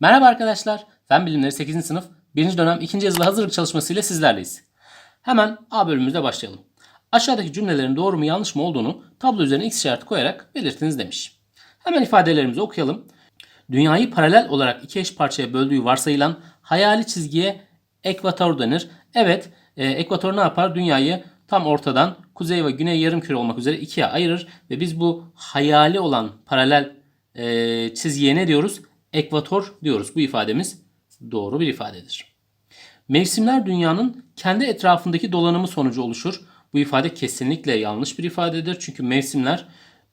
Merhaba arkadaşlar. Fen Bilimleri 8. sınıf 1. dönem 2. yazılı hazırlık çalışması ile sizlerleyiz. Hemen A bölümümüzde başlayalım. Aşağıdaki cümlelerin doğru mu yanlış mı olduğunu tablo üzerine x işareti koyarak belirtiniz demiş. Hemen ifadelerimizi okuyalım. Dünyayı paralel olarak iki eş parçaya böldüğü varsayılan hayali çizgiye ekvator denir. Evet, e, ekvator ne yapar? Dünyayı tam ortadan kuzey ve güney yarımküre olmak üzere ikiye ayırır ve biz bu hayali olan paralel e, çizgiye ne diyoruz? Ekvator diyoruz. Bu ifademiz doğru bir ifadedir. Mevsimler dünyanın kendi etrafındaki dolanımı sonucu oluşur. Bu ifade kesinlikle yanlış bir ifadedir. Çünkü mevsimler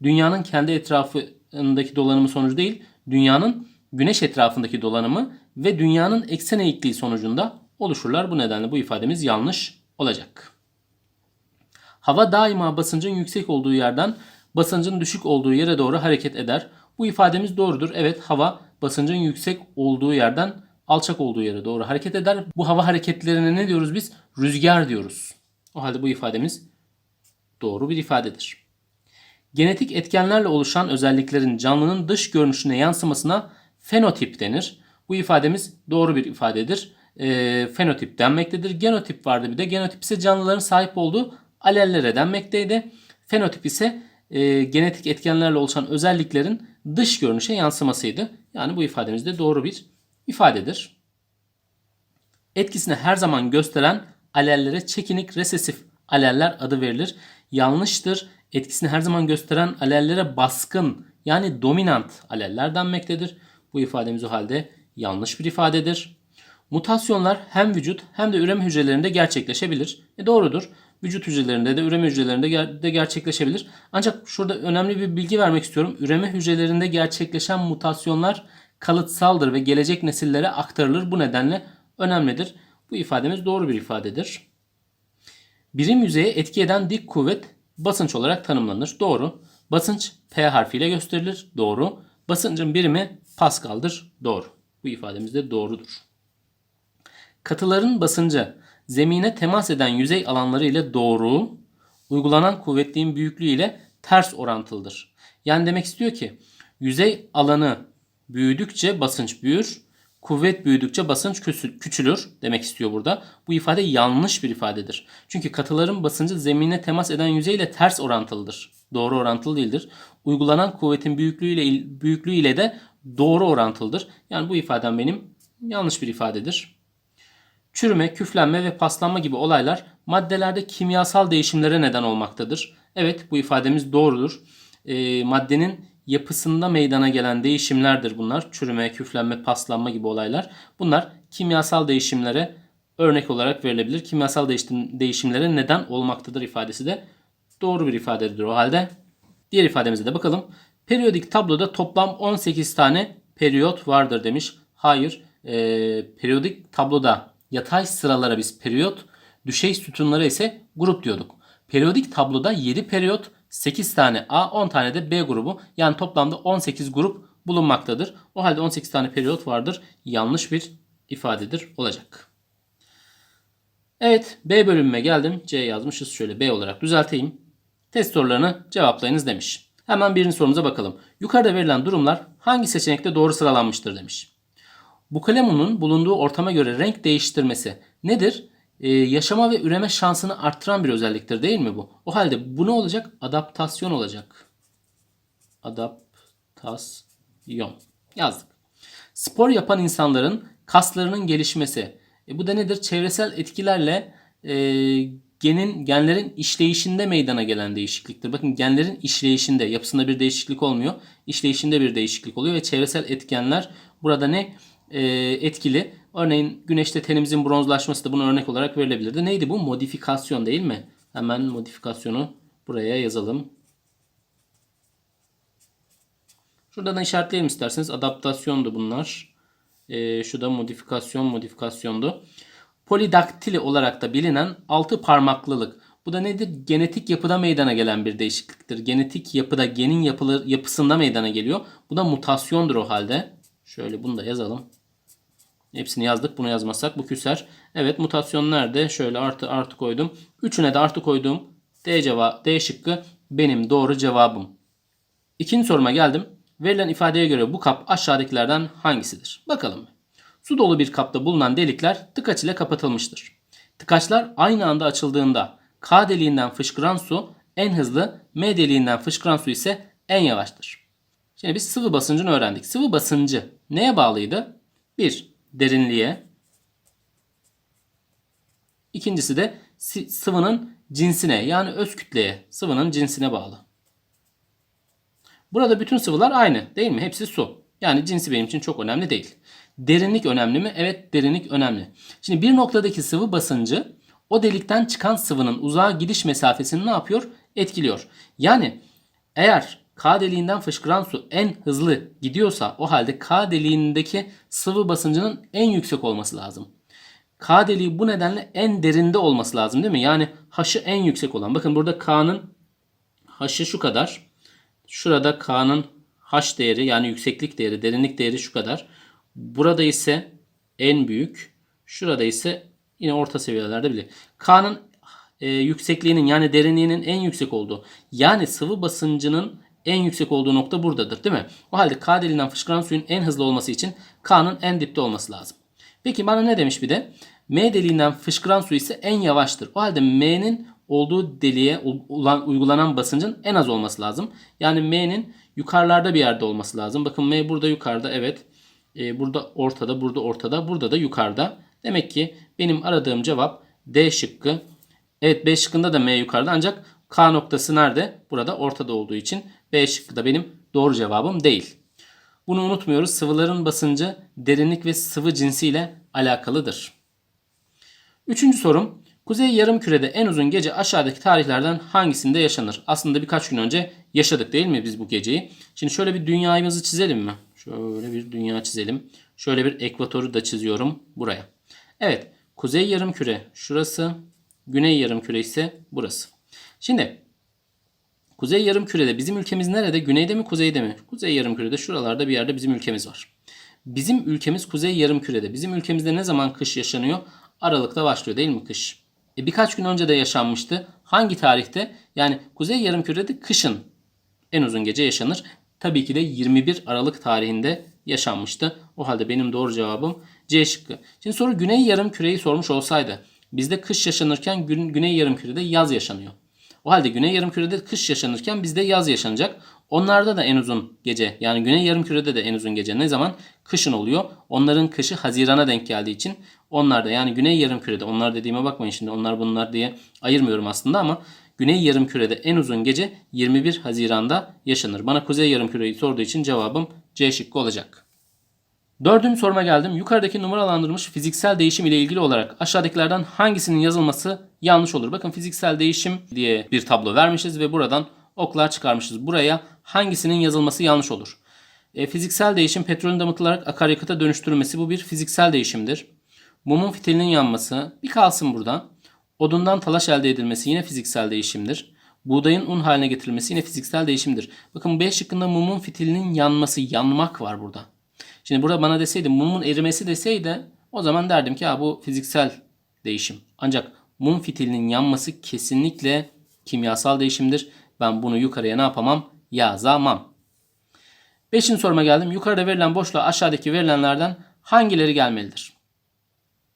dünyanın kendi etrafındaki dolanımı sonucu değil, dünyanın güneş etrafındaki dolanımı ve dünyanın eksen eğikliği sonucunda oluşurlar. Bu nedenle bu ifademiz yanlış olacak. Hava daima basıncın yüksek olduğu yerden basıncın düşük olduğu yere doğru hareket eder. Bu ifademiz doğrudur. Evet hava basıncın yüksek olduğu yerden alçak olduğu yere doğru hareket eder. Bu hava hareketlerine ne diyoruz biz? Rüzgar diyoruz. O halde bu ifademiz doğru bir ifadedir. Genetik etkenlerle oluşan özelliklerin canlının dış görünüşüne yansımasına fenotip denir. Bu ifademiz doğru bir ifadedir. E, fenotip denmektedir. Genotip vardı bir de. Genotip ise canlıların sahip olduğu alellere denmekteydi. Fenotip ise e, genetik etkenlerle oluşan özelliklerin dış görünüşe yansımasıydı. Yani bu ifademiz de doğru bir ifadedir. Etkisini her zaman gösteren alellere çekinik resesif aleller adı verilir. Yanlıştır. Etkisini her zaman gösteren alellere baskın yani dominant aleller denmektedir. Bu ifademiz o halde yanlış bir ifadedir. Mutasyonlar hem vücut hem de üreme hücrelerinde gerçekleşebilir. E doğrudur. Vücut hücrelerinde de üreme hücrelerinde de gerçekleşebilir. Ancak şurada önemli bir bilgi vermek istiyorum. Üreme hücrelerinde gerçekleşen mutasyonlar kalıtsaldır ve gelecek nesillere aktarılır. Bu nedenle önemlidir. Bu ifademiz doğru bir ifadedir. Birim yüzeye etki eden dik kuvvet basınç olarak tanımlanır. Doğru. Basınç P harfiyle gösterilir. Doğru. Basıncın birimi Pascal'dır. Doğru. Bu ifademiz de doğrudur. Katıların basıncı zemine temas eden yüzey alanları ile doğru, uygulanan kuvvetliğin büyüklüğü ile ters orantılıdır. Yani demek istiyor ki yüzey alanı büyüdükçe basınç büyür, kuvvet büyüdükçe basınç küçülür demek istiyor burada. Bu ifade yanlış bir ifadedir. Çünkü katıların basıncı zemine temas eden yüzeyle ters orantılıdır. Doğru orantılı değildir. Uygulanan kuvvetin büyüklüğü ile büyüklüğü ile de doğru orantılıdır. Yani bu ifadem benim yanlış bir ifadedir. Çürüme, küflenme ve paslanma gibi olaylar maddelerde kimyasal değişimlere neden olmaktadır. Evet bu ifademiz doğrudur. E, maddenin yapısında meydana gelen değişimlerdir bunlar. Çürüme, küflenme, paslanma gibi olaylar. Bunlar kimyasal değişimlere örnek olarak verilebilir. Kimyasal değişim, değişimlere neden olmaktadır ifadesi de doğru bir ifadedir o halde. Diğer ifademize de bakalım. Periyodik tabloda toplam 18 tane periyot vardır demiş. Hayır. E, periyodik tabloda yatay sıralara biz periyot, düşey sütunlara ise grup diyorduk. Periyodik tabloda 7 periyot, 8 tane A, 10 tane de B grubu. Yani toplamda 18 grup bulunmaktadır. O halde 18 tane periyot vardır. Yanlış bir ifadedir olacak. Evet B bölümüme geldim. C yazmışız. Şöyle B olarak düzelteyim. Test sorularını cevaplayınız demiş. Hemen birinci sorumuza bakalım. Yukarıda verilen durumlar hangi seçenekte doğru sıralanmıştır demiş. Bu kalemunun bulunduğu ortama göre renk değiştirmesi nedir? Ee, yaşama ve üreme şansını arttıran bir özelliktir değil mi bu? O halde bu ne olacak? Adaptasyon olacak. Adaptasyon. Yazdık. Spor yapan insanların kaslarının gelişmesi. E, bu da nedir? Çevresel etkilerle e, genin genlerin işleyişinde meydana gelen değişikliktir. Bakın genlerin işleyişinde, yapısında bir değişiklik olmuyor. İşleyişinde bir değişiklik oluyor ve çevresel etkenler burada ne etkili? Örneğin güneşte tenimizin bronzlaşması da buna örnek olarak verilebilirdi. Neydi bu? Modifikasyon değil mi? Hemen modifikasyonu buraya yazalım. Şurada da işaretleyelim isterseniz. Adaptasyondu bunlar. E, şu da modifikasyon modifikasyondu. Polidaktili olarak da bilinen altı parmaklılık. Bu da nedir? Genetik yapıda meydana gelen bir değişikliktir. Genetik yapıda genin yapılı, yapısında meydana geliyor. Bu da mutasyondur o halde. Şöyle bunu da yazalım. Hepsini yazdık. Bunu yazmazsak bu küser. Evet mutasyon nerede? Şöyle artı artı koydum. Üçüne de artı koydum. D cevap D şıkkı benim doğru cevabım. İkinci soruma geldim. Verilen ifadeye göre bu kap aşağıdakilerden hangisidir? Bakalım. Su dolu bir kapta bulunan delikler tıkaç ile kapatılmıştır. Tıkaçlar aynı anda açıldığında K deliğinden fışkıran su en hızlı, M deliğinden fışkıran su ise en yavaştır. Şimdi biz sıvı basıncını öğrendik. Sıvı basıncı neye bağlıydı? Bir, derinliğe. İkincisi de sıvının cinsine yani öz kütleye, sıvının cinsine bağlı. Burada bütün sıvılar aynı değil mi? Hepsi su. Yani cinsi benim için çok önemli değil. Derinlik önemli mi? Evet derinlik önemli. Şimdi bir noktadaki sıvı basıncı o delikten çıkan sıvının uzağa gidiş mesafesini ne yapıyor? Etkiliyor. Yani eğer K deliğinden fışkıran su en hızlı gidiyorsa o halde K deliğindeki sıvı basıncının en yüksek olması lazım. K deliği bu nedenle en derinde olması lazım değil mi? Yani H'ı en yüksek olan. Bakın burada K'nın H'ı şu kadar. Şurada K'nın H değeri yani yükseklik değeri, derinlik değeri şu kadar. Burada ise en büyük. Şurada ise yine orta seviyelerde bile. K'nın e, yüksekliğinin yani derinliğinin en yüksek olduğu yani sıvı basıncının en yüksek olduğu nokta buradadır değil mi? O halde K deliğinden fışkıran suyun en hızlı olması için K'nın en dipte olması lazım. Peki bana ne demiş bir de? M deliğinden fışkıran su ise en yavaştır. O halde M'nin olduğu deliğe ulan- uygulanan basıncın en az olması lazım. Yani M'nin yukarılarda bir yerde olması lazım. Bakın M burada yukarıda evet. Ee, burada ortada, burada ortada, burada da yukarıda. Demek ki benim aradığım cevap D şıkkı. Evet B şıkkında da M yukarıda ancak K noktası nerede? Burada ortada olduğu için B şıkkı da benim doğru cevabım değil. Bunu unutmuyoruz. Sıvıların basıncı derinlik ve sıvı cinsiyle alakalıdır. Üçüncü sorum. Kuzey yarımkürede en uzun gece aşağıdaki tarihlerden hangisinde yaşanır? Aslında birkaç gün önce yaşadık değil mi biz bu geceyi? Şimdi şöyle bir dünyamızı çizelim mi? Şöyle bir dünya çizelim. Şöyle bir ekvatoru da çiziyorum buraya. Evet. Kuzey yarımküre şurası. Güney yarımküre ise burası. Şimdi Kuzey yarımkürede bizim ülkemiz nerede? Güneyde mi kuzeyde mi? Kuzey yarımkürede şuralarda bir yerde bizim ülkemiz var. Bizim ülkemiz kuzey yarımkürede. Bizim ülkemizde ne zaman kış yaşanıyor? Aralıkta başlıyor değil mi kış? E birkaç gün önce de yaşanmıştı. Hangi tarihte? Yani kuzey yarımkürede kışın en uzun gece yaşanır. Tabii ki de 21 Aralık tarihinde yaşanmıştı. O halde benim doğru cevabım C şıkkı. Şimdi soru güney yarımküreyi sormuş olsaydı. Bizde kış yaşanırken gün, güney yarımkürede yaz yaşanıyor. O halde güney yarımkürede kış yaşanırken bizde yaz yaşanacak. Onlarda da en uzun gece yani güney yarımkürede de en uzun gece ne zaman? Kışın oluyor. Onların kışı Haziran'a denk geldiği için onlar da yani güney yarımkürede onlar dediğime bakmayın şimdi onlar bunlar diye ayırmıyorum aslında ama güney yarımkürede en uzun gece 21 Haziran'da yaşanır. Bana kuzey yarımküreyi sorduğu için cevabım C şıkkı olacak. Dördüncü soruma geldim. Yukarıdaki numaralandırılmış fiziksel değişim ile ilgili olarak aşağıdakilerden hangisinin yazılması yanlış olur? Bakın fiziksel değişim diye bir tablo vermişiz ve buradan oklar çıkarmışız. Buraya hangisinin yazılması yanlış olur? E, fiziksel değişim petrolün damıtılarak akaryakıta dönüştürülmesi bu bir fiziksel değişimdir. Mumun fitilinin yanması bir kalsın burada. Odundan talaş elde edilmesi yine fiziksel değişimdir. Buğdayın un haline getirilmesi yine fiziksel değişimdir. Bakın B şıkkında mumun fitilinin yanması, yanmak var burada. Şimdi burada bana deseydi mumun erimesi deseydi o zaman derdim ki bu fiziksel değişim. Ancak mum fitilinin yanması kesinlikle kimyasal değişimdir. Ben bunu yukarıya ne yapamam? Yazamam. Beşinci soruma geldim. Yukarıda verilen boşluğa aşağıdaki verilenlerden hangileri gelmelidir?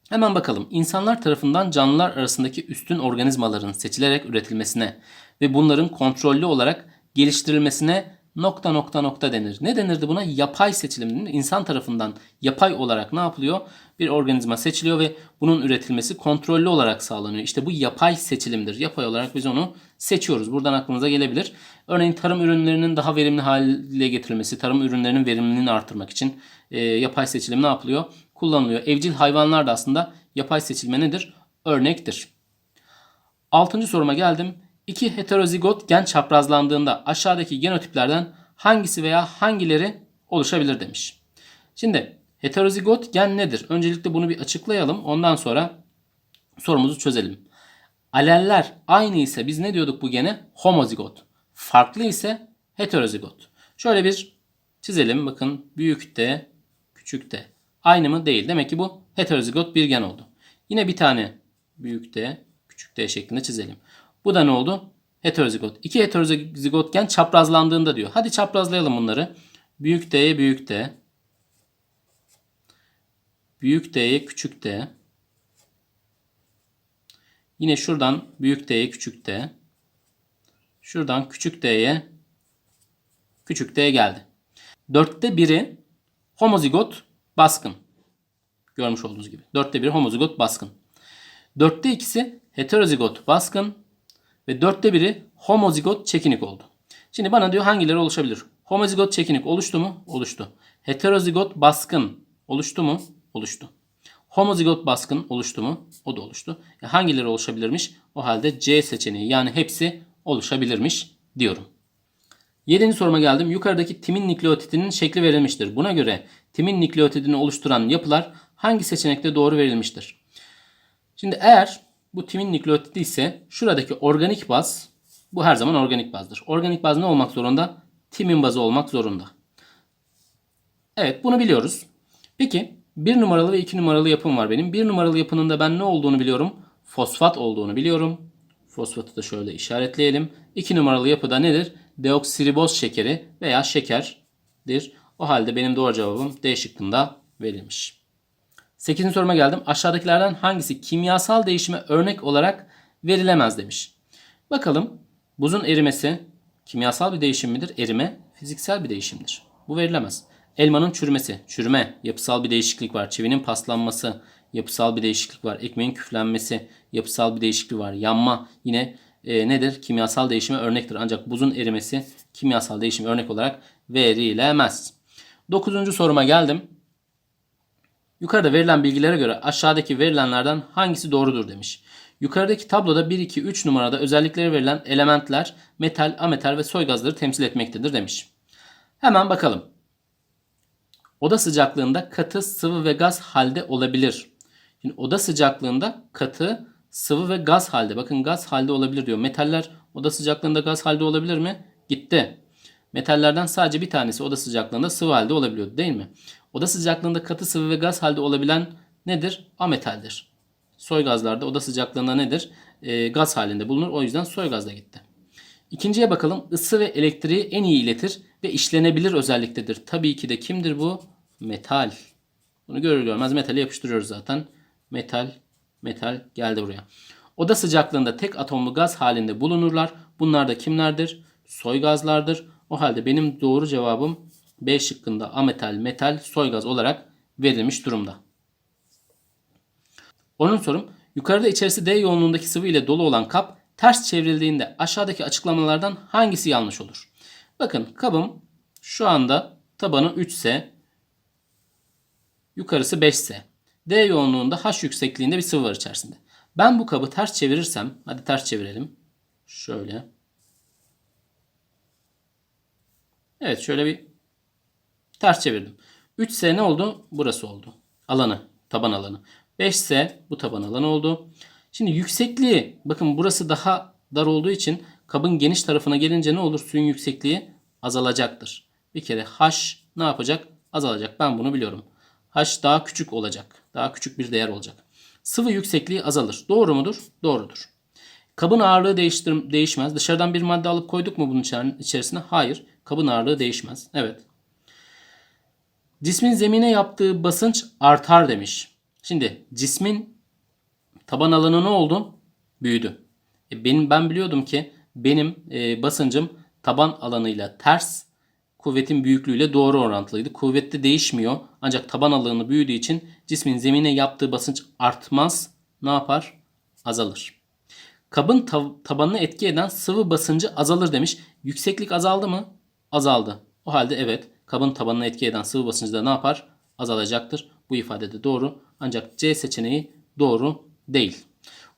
Hemen bakalım. İnsanlar tarafından canlılar arasındaki üstün organizmaların seçilerek üretilmesine ve bunların kontrollü olarak geliştirilmesine nokta nokta nokta denir. Ne denirdi buna? Yapay seçilim. İnsan tarafından yapay olarak ne yapılıyor? Bir organizma seçiliyor ve bunun üretilmesi kontrollü olarak sağlanıyor. İşte bu yapay seçilimdir. Yapay olarak biz onu seçiyoruz. Buradan aklınıza gelebilir. Örneğin tarım ürünlerinin daha verimli hale getirilmesi, tarım ürünlerinin verimliliğini artırmak için e, yapay seçilim ne yapılıyor? Kullanılıyor. Evcil hayvanlar da aslında yapay seçilme nedir? Örnektir. Altıncı soruma geldim. İki heterozigot gen çaprazlandığında aşağıdaki genotiplerden hangisi veya hangileri oluşabilir demiş. Şimdi heterozigot gen nedir? Öncelikle bunu bir açıklayalım. Ondan sonra sorumuzu çözelim. Aleller aynı ise biz ne diyorduk bu gene? Homozigot. Farklı ise heterozigot. Şöyle bir çizelim. Bakın büyük de küçük de. Aynı mı? Değil. Demek ki bu heterozigot bir gen oldu. Yine bir tane büyük de küçük de şeklinde çizelim. Bu da ne oldu? Heterozigot. İki heterozigot gen çaprazlandığında diyor. Hadi çaprazlayalım bunları. Büyük D'ye büyük D. Büyük D'ye küçük D. Yine şuradan büyük D'ye küçük D. Şuradan küçük D'ye küçük D geldi. Dörtte biri homozigot baskın. Görmüş olduğunuz gibi. Dörtte biri homozigot baskın. Dörtte ikisi heterozigot baskın. Ve dörtte biri homozigot çekinik oldu. Şimdi bana diyor hangileri oluşabilir? Homozigot çekinik oluştu mu? Oluştu. Heterozigot baskın oluştu mu? Oluştu. Homozigot baskın oluştu mu? O da oluştu. E hangileri oluşabilirmiş? O halde C seçeneği yani hepsi oluşabilirmiş diyorum. Yedinci soruma geldim. Yukarıdaki timin nükleotidinin şekli verilmiştir. Buna göre timin nükleotidini oluşturan yapılar hangi seçenekte doğru verilmiştir? Şimdi eğer bu timin nükleotidi ise şuradaki organik baz bu her zaman organik bazdır. Organik baz ne olmak zorunda? Timin bazı olmak zorunda. Evet bunu biliyoruz. Peki bir numaralı ve iki numaralı yapım var benim. Bir numaralı yapının da ben ne olduğunu biliyorum? Fosfat olduğunu biliyorum. Fosfatı da şöyle işaretleyelim. İki numaralı yapıda nedir? Deoksiriboz şekeri veya şekerdir. O halde benim doğru cevabım D şıkkında verilmiş. 8. soruma geldim. Aşağıdakilerden hangisi kimyasal değişime örnek olarak verilemez demiş. Bakalım buzun erimesi kimyasal bir değişim midir? Erime fiziksel bir değişimdir. Bu verilemez. Elmanın çürümesi, çürüme, yapısal bir değişiklik var. Çivinin paslanması, yapısal bir değişiklik var. Ekmeğin küflenmesi, yapısal bir değişiklik var. Yanma yine e, nedir? Kimyasal değişime örnektir. Ancak buzun erimesi kimyasal değişim örnek olarak verilemez. Dokuzuncu soruma geldim. Yukarıda verilen bilgilere göre aşağıdaki verilenlerden hangisi doğrudur demiş. Yukarıdaki tabloda 1, 2, 3 numarada özellikleri verilen elementler metal, ametal ve soy gazları temsil etmektedir demiş. Hemen bakalım. Oda sıcaklığında katı, sıvı ve gaz halde olabilir. Şimdi oda sıcaklığında katı, sıvı ve gaz halde. Bakın gaz halde olabilir diyor. Metaller oda sıcaklığında gaz halde olabilir mi? Gitti. Metallerden sadece bir tanesi oda sıcaklığında sıvı halde olabiliyor değil mi? Oda sıcaklığında katı, sıvı ve gaz halde olabilen nedir? Ametaldir. Soy gazlarda oda sıcaklığında nedir? E, gaz halinde bulunur. O yüzden soy gazda gitti. İkinciye bakalım. Isı ve elektriği en iyi iletir ve işlenebilir özelliktedir. Tabii ki de kimdir bu? Metal. Bunu görür görmez metale yapıştırıyoruz zaten. Metal, metal geldi buraya. Oda sıcaklığında tek atomlu gaz halinde bulunurlar. Bunlar da kimlerdir? Soy gazlardır. O halde benim doğru cevabım B şıkkında ametal, metal, soy gaz olarak verilmiş durumda. Onun sorum yukarıda içerisi D yoğunluğundaki sıvı ile dolu olan kap ters çevrildiğinde aşağıdaki açıklamalardan hangisi yanlış olur? Bakın kabım şu anda tabanı 3 ise yukarısı 5 ise D yoğunluğunda H yüksekliğinde bir sıvı var içerisinde. Ben bu kabı ters çevirirsem hadi ters çevirelim. Şöyle. Evet şöyle bir ters çevirdim. 3S ne oldu? Burası oldu. Alanı. Taban alanı. 5S bu taban alanı oldu. Şimdi yüksekliği bakın burası daha dar olduğu için kabın geniş tarafına gelince ne olur? Suyun yüksekliği azalacaktır. Bir kere H ne yapacak? Azalacak. Ben bunu biliyorum. H daha küçük olacak. Daha küçük bir değer olacak. Sıvı yüksekliği azalır. Doğru mudur? Doğrudur. Kabın ağırlığı değiştir değişmez. Dışarıdan bir madde alıp koyduk mu bunun içerisine? Hayır. Kabın ağırlığı değişmez. Evet. Cismin zemine yaptığı basınç artar demiş. Şimdi cismin taban alanı ne oldu? Büyüdü. E benim ben biliyordum ki benim e, basıncım taban alanıyla ters kuvvetin büyüklüğüyle doğru orantılıydı. Kuvvette değişmiyor. Ancak taban alanı büyüdüğü için cismin zemine yaptığı basınç artmaz. Ne yapar? Azalır. Kabın tab- tabanına etki eden sıvı basıncı azalır demiş. Yükseklik azaldı mı? Azaldı. O halde evet kabın tabanına etki eden sıvı basıncı da ne yapar? Azalacaktır. Bu ifade de doğru. Ancak C seçeneği doğru değil.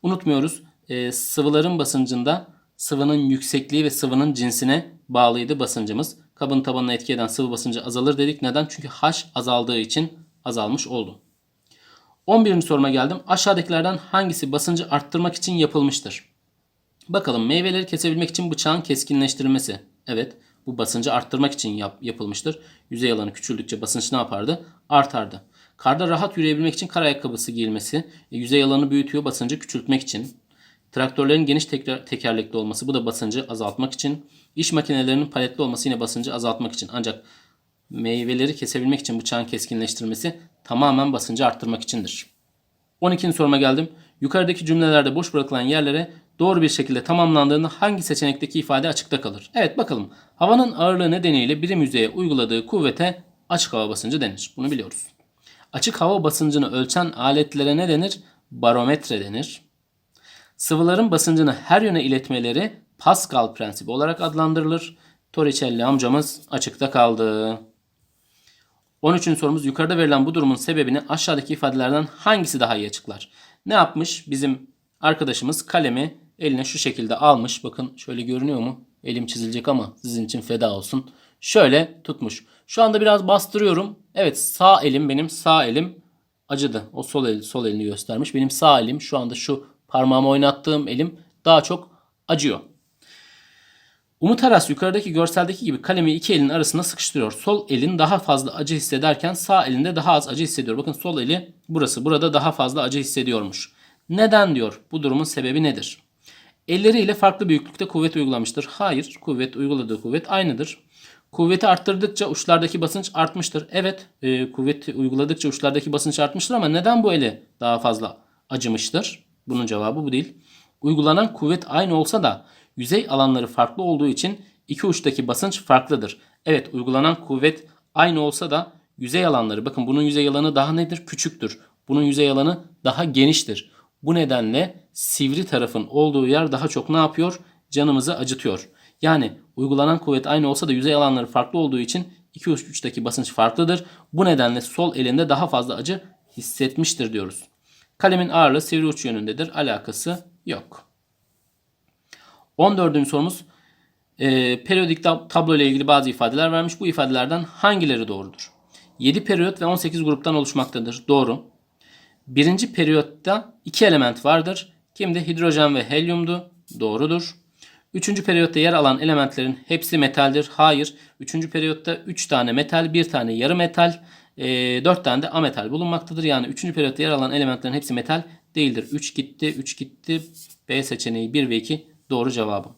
Unutmuyoruz e, sıvıların basıncında sıvının yüksekliği ve sıvının cinsine bağlıydı basıncımız. Kabın tabanına etki eden sıvı basıncı azalır dedik. Neden? Çünkü H azaldığı için azalmış oldu. 11. soruma geldim. Aşağıdakilerden hangisi basıncı arttırmak için yapılmıştır? Bakalım meyveleri kesebilmek için bıçağın keskinleştirilmesi. Evet bu basıncı arttırmak için yap, yapılmıştır. Yüzey alanı küçüldükçe basınç ne yapardı? Artardı. Karda rahat yürüyebilmek için kar ayakkabısı giyilmesi. E, yüzey alanı büyütüyor basıncı küçültmek için. Traktörlerin geniş teker, tekerlekli olması bu da basıncı azaltmak için. İş makinelerinin paletli olması yine basıncı azaltmak için. Ancak meyveleri kesebilmek için bıçağın keskinleştirmesi tamamen basıncı arttırmak içindir. 12. soruma geldim. Yukarıdaki cümlelerde boş bırakılan yerlere doğru bir şekilde tamamlandığında hangi seçenekteki ifade açıkta kalır? Evet bakalım. Havanın ağırlığı nedeniyle birim yüzeye uyguladığı kuvvete açık hava basıncı denir. Bunu biliyoruz. Açık hava basıncını ölçen aletlere ne denir? Barometre denir. Sıvıların basıncını her yöne iletmeleri Pascal prensibi olarak adlandırılır. Torricelli amcamız açıkta kaldı. 13. sorumuz yukarıda verilen bu durumun sebebini aşağıdaki ifadelerden hangisi daha iyi açıklar? Ne yapmış? Bizim arkadaşımız kalemi eline şu şekilde almış. Bakın şöyle görünüyor mu? Elim çizilecek ama sizin için feda olsun. Şöyle tutmuş. Şu anda biraz bastırıyorum. Evet sağ elim benim sağ elim acıdı. O sol el sol elini göstermiş. Benim sağ elim şu anda şu parmağımı oynattığım elim daha çok acıyor. Umut Aras yukarıdaki görseldeki gibi kalemi iki elin arasına sıkıştırıyor. Sol elin daha fazla acı hissederken sağ elinde daha az acı hissediyor. Bakın sol eli burası. Burada daha fazla acı hissediyormuş. Neden diyor? Bu durumun sebebi nedir? Elleriyle farklı büyüklükte kuvvet uygulamıştır. Hayır, kuvvet uyguladığı kuvvet aynıdır. Kuvveti arttırdıkça uçlardaki basınç artmıştır. Evet, e, kuvveti uyguladıkça uçlardaki basınç artmıştır ama neden bu ele daha fazla acımıştır? Bunun cevabı bu değil. Uygulanan kuvvet aynı olsa da yüzey alanları farklı olduğu için iki uçtaki basınç farklıdır. Evet, uygulanan kuvvet aynı olsa da yüzey alanları bakın bunun yüzey alanı daha nedir? Küçüktür. Bunun yüzey alanı daha geniştir. Bu nedenle sivri tarafın olduğu yer daha çok ne yapıyor? Canımızı acıtıyor. Yani uygulanan kuvvet aynı olsa da yüzey alanları farklı olduğu için iki uç uçtaki basınç farklıdır. Bu nedenle sol elinde daha fazla acı hissetmiştir diyoruz. Kalemin ağırlığı sivri uç yönündedir. Alakası yok. 14. sorumuz e, periyodik tab- tablo ile ilgili bazı ifadeler vermiş. Bu ifadelerden hangileri doğrudur? 7 periyot ve 18 gruptan oluşmaktadır. Doğru. Birinci periyotta iki element vardır. Kimdi? Hidrojen ve helyumdu. Doğrudur. Üçüncü periyotta yer alan elementlerin hepsi metaldir. Hayır. Üçüncü periyotta 3 tane metal, bir tane yarı metal, 4 tane de ametal bulunmaktadır. Yani üçüncü periyotta yer alan elementlerin hepsi metal değildir. 3 gitti, 3 gitti. B seçeneği 1 ve 2 doğru cevabı.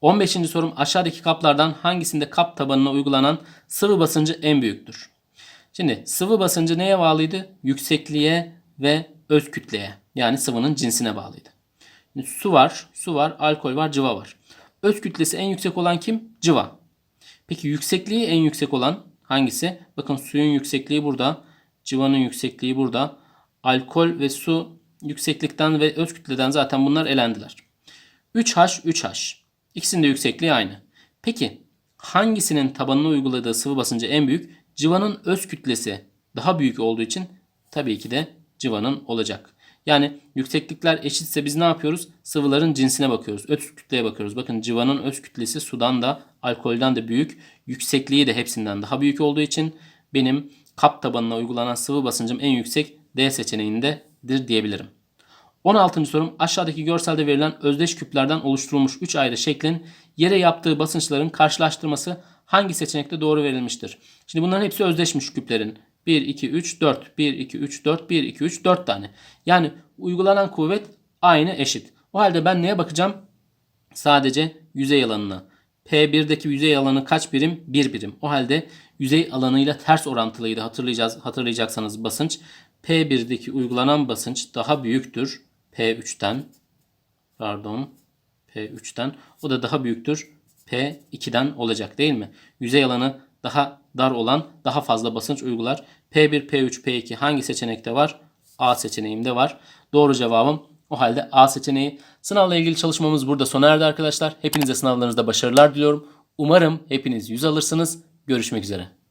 15. sorum aşağıdaki kaplardan hangisinde kap tabanına uygulanan sıvı basıncı en büyüktür? Şimdi sıvı basıncı neye bağlıydı? Yüksekliğe ve öz kütleye. Yani sıvının cinsine bağlıydı. Şimdi su var, su var, alkol var, cıva var. Öz kütlesi en yüksek olan kim? Cıva. Peki yüksekliği en yüksek olan hangisi? Bakın suyun yüksekliği burada, cıvanın yüksekliği burada. Alkol ve su yükseklikten ve öz kütleden zaten bunlar elendiler. 3H, 3H. İkisinin de yüksekliği aynı. Peki hangisinin tabanına uyguladığı sıvı basıncı en büyük? Civanın öz kütlesi daha büyük olduğu için tabii ki de civanın olacak. Yani yükseklikler eşitse biz ne yapıyoruz? Sıvıların cinsine bakıyoruz. Öz kütleye bakıyoruz. Bakın civanın öz kütlesi sudan da alkolden de büyük. Yüksekliği de hepsinden daha büyük olduğu için benim kap tabanına uygulanan sıvı basıncım en yüksek D seçeneğindedir diyebilirim. 16. sorum aşağıdaki görselde verilen özdeş küplerden oluşturulmuş 3 ayrı şeklin yere yaptığı basınçların karşılaştırması hangi seçenekte doğru verilmiştir? Şimdi bunların hepsi özdeşmiş küplerin. 1, 2, 3, 4. 1, 2, 3, 4. 1, 2, 3, 4 tane. Yani uygulanan kuvvet aynı eşit. O halde ben neye bakacağım? Sadece yüzey alanına. P1'deki yüzey alanı kaç birim? 1 birim. O halde yüzey alanıyla ters orantılıydı. Hatırlayacağız, hatırlayacaksanız basınç. P1'deki uygulanan basınç daha büyüktür. P3'ten. Pardon. P3'ten. O da daha büyüktür. P2'den olacak değil mi? Yüzey alanı daha dar olan daha fazla basınç uygular. P1, P3, P2 hangi seçenekte var? A seçeneğimde var. Doğru cevabım o halde A seçeneği. Sınavla ilgili çalışmamız burada sona erdi arkadaşlar. Hepinize sınavlarınızda başarılar diliyorum. Umarım hepiniz 100 alırsınız. Görüşmek üzere.